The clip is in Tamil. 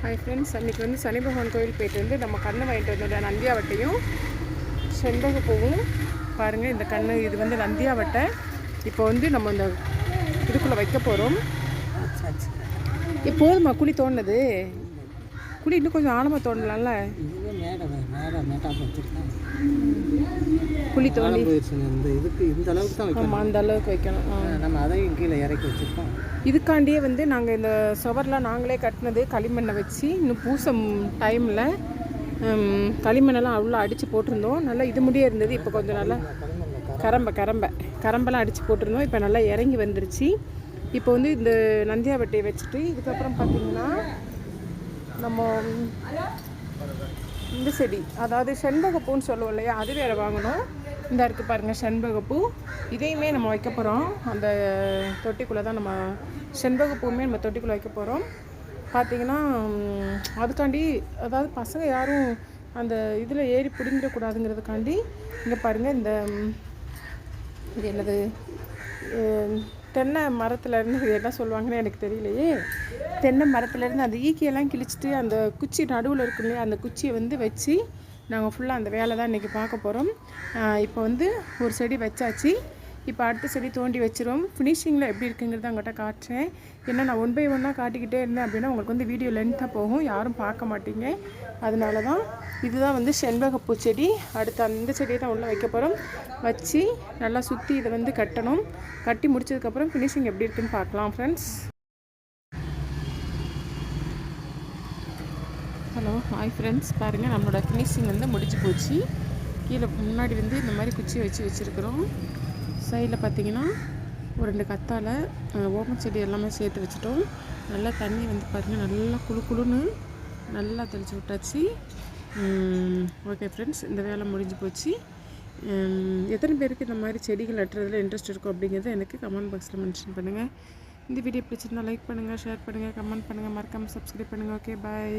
ஹாய் ஃப்ரெண்ட்ஸ் அன்றைக்கி வந்து சனி பகவான் கோயில் போயிட்டு வந்து நம்ம கண்ணை வாங்கிட்டு வந்தோட நந்தியாவட்டையும் செண்பக பூவும் பாருங்கள் இந்த கண்ணு இது வந்து நந்தியாவட்டை இப்போ வந்து நம்ம இந்த இதுக்குள்ளே வைக்க போகிறோம் போதுமா குழி தோணுது குழி இன்னும் கொஞ்சம் ஆழமாக தோண்டலாம்ல குழி தோண்டி போயிடுச்சுங்க இந்த இதுக்கு இந்த அளவுக்கு தான் வைக்கணும். ஆமாம் அந்த அளவுக்கு வைக்கணும். நம்ம அதையும் கீழே இறக்கி வச்சுருக்கோம் இதுக்காண்டியே வந்து நாங்கள் இந்த சுவர்லாம் நாங்களே கட்டினது களிமண்ணை வச்சு இன்னும் பூசம் டைமில் களிமண்ணெல்லாம் அவ்வளோ அடித்து போட்டிருந்தோம். நல்லா இது முடியே இருந்தது. இப்போ கொஞ்சம் நல்லா கரம்பை கரம்பை. கரம்பெல்லாம் அடித்து போட்டிருந்தோம். இப்போ நல்லா இறங்கி வந்துருச்சு. இப்போ வந்து இந்த நந்தியாவட்டையை வச்சுட்டு இதுக்கப்புறம் பார்த்தீங்கன்னா நம்ம இந்த செடி அதாவது செண்பகப்பூன்னு சொல்லுவோம் இல்லையா அது வேறு வாங்கணும். இந்த இருக்குது பாருங்கள் செண்பகப்பூ. இதையுமே நம்ம வைக்க போகிறோம் அந்த தொட்டிக்குள்ளே தான் நம்ம செண்பகப்பூவுமே நம்ம தொட்டிக்குள்ளே வைக்க போகிறோம் பார்த்தீங்கன்னா அதுக்காண்டி அதாவது பசங்க யாரும் அந்த இதில் ஏறி பிடிங்கிடக்கூடாதுங்கிறதுக்காண்டி இங்கே பாருங்கள் இந்த இது என்னது தென்னை மரத்துலேருந்து இது என்ன சொல்லுவாங்கன்னு எனக்கு தெரியலையே. தென்னை மரத்துலேருந்து அந்த ஈக்கியெல்லாம் கிழிச்சிட்டு அந்த குச்சி நடுவில் இருக்கும் இல்லையா அந்த குச்சியை வந்து வச்சு நாங்கள் ஃபுல்லாக அந்த வேலை தான் இன்றைக்கி பார்க்க போகிறோம் இப்போ வந்து ஒரு செடி வச்சாச்சு. இப்போ அடுத்த செடி தோண்டி வச்சிரும். ஃபினிஷிங்கில் எப்படி இருக்குங்கிறத அவங்ககிட்ட காட்டுறேன். ஏன்னா நான் ஒன் பை ஒன்னாக காட்டிக்கிட்டே இருந்தேன் அப்படின்னா உங்களுக்கு வந்து வீடியோ லென்த்தாக போகும். யாரும் பார்க்க மாட்டீங்க. அதனால தான் இதுதான் வந்து செண்பகப்பூ செடி. அடுத்து அந்த செடியை தான் உள்ளே வைக்க போகிறோம் வச்சு நல்லா சுற்றி இதை வந்து கட்டணும். கட்டி முடிச்சதுக்கப்புறம் ஃபினிஷிங் எப்படி இருக்குன்னு பார்க்கலாம் ஃப்ரெண்ட்ஸ் ஹலோ ஹாய் ஃப்ரெண்ட்ஸ் பாருங்கள் நம்மளோட ஃபினிஷிங் வந்து முடிச்சு போச்சு. கீழே முன்னாடி வந்து இந்த மாதிரி குச்சி வச்சு வச்சுருக்குறோம். சைடில் பார்த்தீங்கன்னா ஒரு ரெண்டு கத்தாழை ஓமம் செடி எல்லாமே சேர்த்து வச்சுட்டோம். நல்லா தண்ணி வந்து பாருங்கள் நல்லா குளு குளுன்னு நல்லா தெளித்து விட்டாச்சு. ஓகே ஃப்ரெண்ட்ஸ் இந்த வேலை முடிஞ்சு போச்சு. எத்தனை பேருக்கு இந்த மாதிரி செடிகள் நட்டுறதுல இன்ட்ரெஸ்ட் இருக்கும் அப்படிங்கிறத எனக்கு கமெண்ட் பாக்ஸில் மென்ஷன் பண்ணுங்கள் இந்த வீடியோ பிடிச்சிருந்தால் லைக் பண்ணுங்கள் ஷேர் பண்ணுங்கள் கமெண்ட் பண்ணுங்கள் மறக்காமல் சப்ஸ்கிரைப் பண்ணுங்கள் ஓகே பாய்